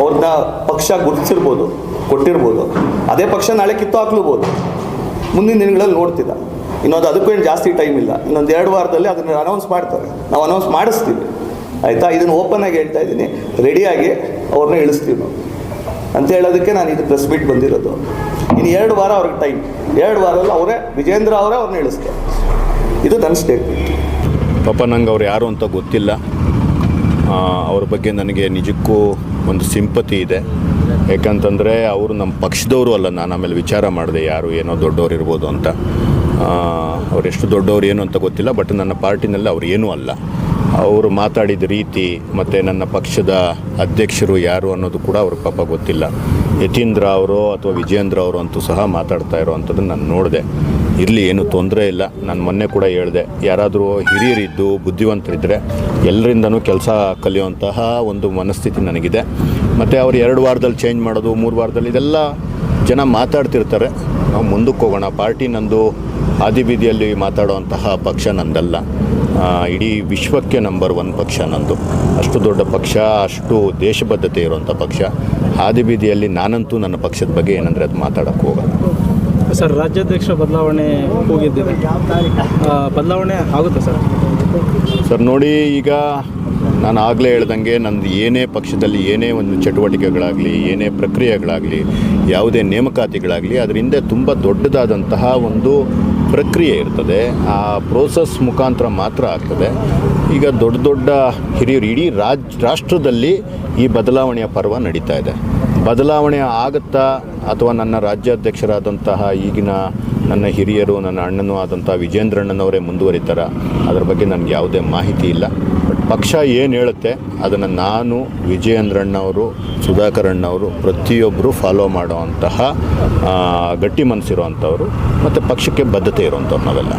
ಅವ್ರನ್ನ ಪಕ್ಷ ಗುರುತಿಸಿರ್ಬೋದು, ಕೊಟ್ಟಿರ್ಬೋದು. ಅದೇ ಪಕ್ಷ ನಾಳೆ ಕಿತ್ತು ಹಾಕ್ಲೂಬೋದು. ಮುಂದಿನ ದಿನಗಳಲ್ಲಿ ನೋಡ್ತಿದ್ದ ಇನ್ನೊಂದು ಅದಕ್ಕೂ ಏನು ಜಾಸ್ತಿ ಟೈಮ್ ಇಲ್ಲ. ಇನ್ನೊಂದು ಎರಡು ವಾರದಲ್ಲಿ ಅದನ್ನು ಅನೌನ್ಸ್ ಮಾಡ್ತಾರೆ. ನಾವು ಅನೌನ್ಸ್ ಮಾಡಿಸ್ತೀವಿ. ಆಯಿತಾ? ಇದನ್ನು ಓಪನ್ ಆಗಿ ಹೇಳ್ತಾ ಇದ್ದೀನಿ. ರೆಡಿಯಾಗಿ ಅವ್ರನ್ನ ಇಳಿಸ್ತೀವಿ ನಾವು. ಅಂತ ಹೇಳೋದಕ್ಕೆ ನಾನು ಇದು ಪ್ರೆಸ್ ಮೀಟ್ ಬಂದಿರೋದು. ಇನ್ನು ಎರಡು ವಾರ ಅವ್ರಿಗೆ ಟೈಮ್ ಎರಡು ವಾರದಲ್ಲಿ ಅವರೇ, ವಿಜೇಂದ್ರ ಅವರೇ ಅವ್ರನ್ನ ಇಳಿಸ್ತಾರೆ. ಇದು ನನ್ನ ಸ್ಟೇಟ್ಮೆಂಟ್ ಪಾಪ ನಂಗೆ ಅವ್ರು ಯಾರು ಅಂತ ಗೊತ್ತಿಲ್ಲ. ಅವ್ರ ಬಗ್ಗೆ ನನಗೆ ನಿಜಕ್ಕೂ ಒಂದು ಸಿಂಪತಿ ಇದೆ. ಯಾಕಂತಂದರೆ ಅವರು ನಮ್ಮ ಪಕ್ಷದವರು ಅಲ್ಲ, ನಾನು ಆಮೇಲೆ ವಿಚಾರ ಮಾಡಿದೆ ಯಾರು ಏನೋ ದೊಡ್ಡವ್ರು ಇರ್ಬೋದು ಅಂತ. ಅವ್ರು ಎಷ್ಟು ದೊಡ್ಡವ್ರು ಏನು ಅಂತ ಗೊತ್ತಿಲ್ಲ ಬಟ್ ನನ್ನ ಪಾರ್ಟಿನಲ್ಲಿ ಅವ್ರು ಏನೂ ಅಲ್ಲ. ಅವರು ಮಾತಾಡಿದ ರೀತಿ ಮತ್ತು ನನ್ನ ಪಕ್ಷದ ಅಧ್ಯಕ್ಷರು ಯಾರು ಅನ್ನೋದು ಕೂಡ ಅವ್ರ ಪಾಪ ಗೊತ್ತಿಲ್ಲ. ಯತೀಂದ್ರ ಅವರು ಅಥವಾ ವಿಜೇಂದ್ರ ಅವರು ಅಂತೂ ಸಹ ಮಾತಾಡ್ತಾ ಇರೋವಂಥದ್ದು ನಾನು ನೋಡಿದೆ. ಇರಲಿ, ಏನು ತೊಂದರೆ ಇಲ್ಲ. ನಾನು ಮೊನ್ನೆ ಕೂಡ ಹೇಳಿದೆ. ಯಾರಾದರೂ ಹಿರಿಯರಿದ್ದು ಬುದ್ಧಿವಂತರಿದ್ದರೆ ಎಲ್ಲರಿಂದನೂ ಕೆಲಸ ಕಲಿಯುವಂತಹ ಒಂದು ಮನಸ್ಥಿತಿ ನನಗಿದೆ. ಮತ್ತು ಅವರು ಎರಡು ವಾರದಲ್ಲಿ ಚೇಂಜ್ ಮಾಡೋದು, ಮೂರು ವಾರದಲ್ಲಿ ಇದೆಲ್ಲ ಜನ ಮಾತಾಡ್ತಿರ್ತಾರೆ. ನಾವು ಮುಂದಕ್ಕೆ ಹೋಗೋಣ. ಪಾರ್ಟಿ ನಂದು ಆದಿಬೀದಿಯಲ್ಲಿ ಮಾತಾಡುವಂತಹ ಪಕ್ಷ ನಂದಲ್ಲ. ಇಡೀ ವಿಶ್ವಕ್ಕೆ ನಂಬರ್ ಒನ್ ಪಕ್ಷ ನಂದು. ಅಷ್ಟು ದೊಡ್ಡ ಪಕ್ಷ ಅಷ್ಟು ದೇಶಬದ್ಧತೆ ಇರುವಂಥ ಪಕ್ಷ. ಹಾದಿಬೀದಿಯಲ್ಲಿ ನಾನಂತೂ ನನ್ನ ಪಕ್ಷದ ಬಗ್ಗೆ ಏನಂದರೆ ಅದು ಮಾತಾಡೋಕ್ಕೆ ಹೋಗಲ್ಲ. ಸರ್ ರಾಜ್ಯಾಧ್ಯಕ್ಷ ಬದಲಾವಣೆ ಹೋಗಿದ್ದೀರಿ ಆ, ಬದಲಾವಣೆ ಆಗುತ್ತೆ ಸರ್? ಸರ್ ನೋಡಿ ಈಗ ನಾನು ಆಗಲೇ ಹೇಳ್ದಂಗೆ ನಂದು ಏನೇ ಪಕ್ಷದಲ್ಲಿ ಏನೇ ಒಂದು ಚಟುವಟಿಕೆಗಳಾಗಲಿ ಏನೇ ಪ್ರಕ್ರಿಯೆಗಳಾಗಲಿ ಯಾವುದೇ ನೇಮಕಾತಿಗಳಾಗಲಿ ಅದರಿಂದ ಹಿಂದೆ ತುಂಬ ದೊಡ್ಡದಾದಂತಹ ಒಂದು ಪ್ರಕ್ರಿಯೆ ಇರ್ತದೆ, ಆ ಪ್ರೋಸೆಸ್ ಮುಖಾಂತರ ಮಾತ್ರ ಆಗ್ತದೆ. ಈಗ ದೊಡ್ಡ ದೊಡ್ಡ ಹಿರಿಯರು ಇಡೀ ರಾಜ್, ರಾಷ್ಟ್ರದಲ್ಲಿ ಈ ಬದಲಾವಣೆಯ ಪರ್ವ ನಡೀತಾ ಇದೆ. ಬದಲಾವಣೆ ಆಗುತ್ತಾ ಅಥವಾ ನನ್ನ ರಾಜ್ಯಾಧ್ಯಕ್ಷರಾದಂತಹ ಈಗಿನ ನನ್ನ ಹಿರಿಯರು, ನನ್ನ ಅಣ್ಣನೂ ಆದಂಥ ವಿಜೇಂದ್ರಣ್ಣನವರೇ ಮುಂದುವರಿತಾರ? ಅದರ ಬಗ್ಗೆ ನನಗೆ ಯಾವುದೇ ಮಾಹಿತಿ ಇಲ್ಲ. ಬಟ್ ಪಕ್ಷ ಏನು ಹೇಳುತ್ತೆ, ಅದನ್ನು ನಾನು, ವಿಜಯೇಂದ್ರಣ್ಣವರು ಸುಧಾಕರಣ್ಣವರು ಪ್ರತಿಯೊಬ್ಬರು ಫಾಲೋ ಮಾಡುವಂತಹ ಗಟ್ಟಿ ಮನಸ್ಸಿರುವಂಥವ್ರು ಮತ್ತು ಪಕ್ಷಕ್ಕೆ ಬದ್ಧತೆ ಇರುವಂಥವ್ರು ನಾವೆಲ್ಲ.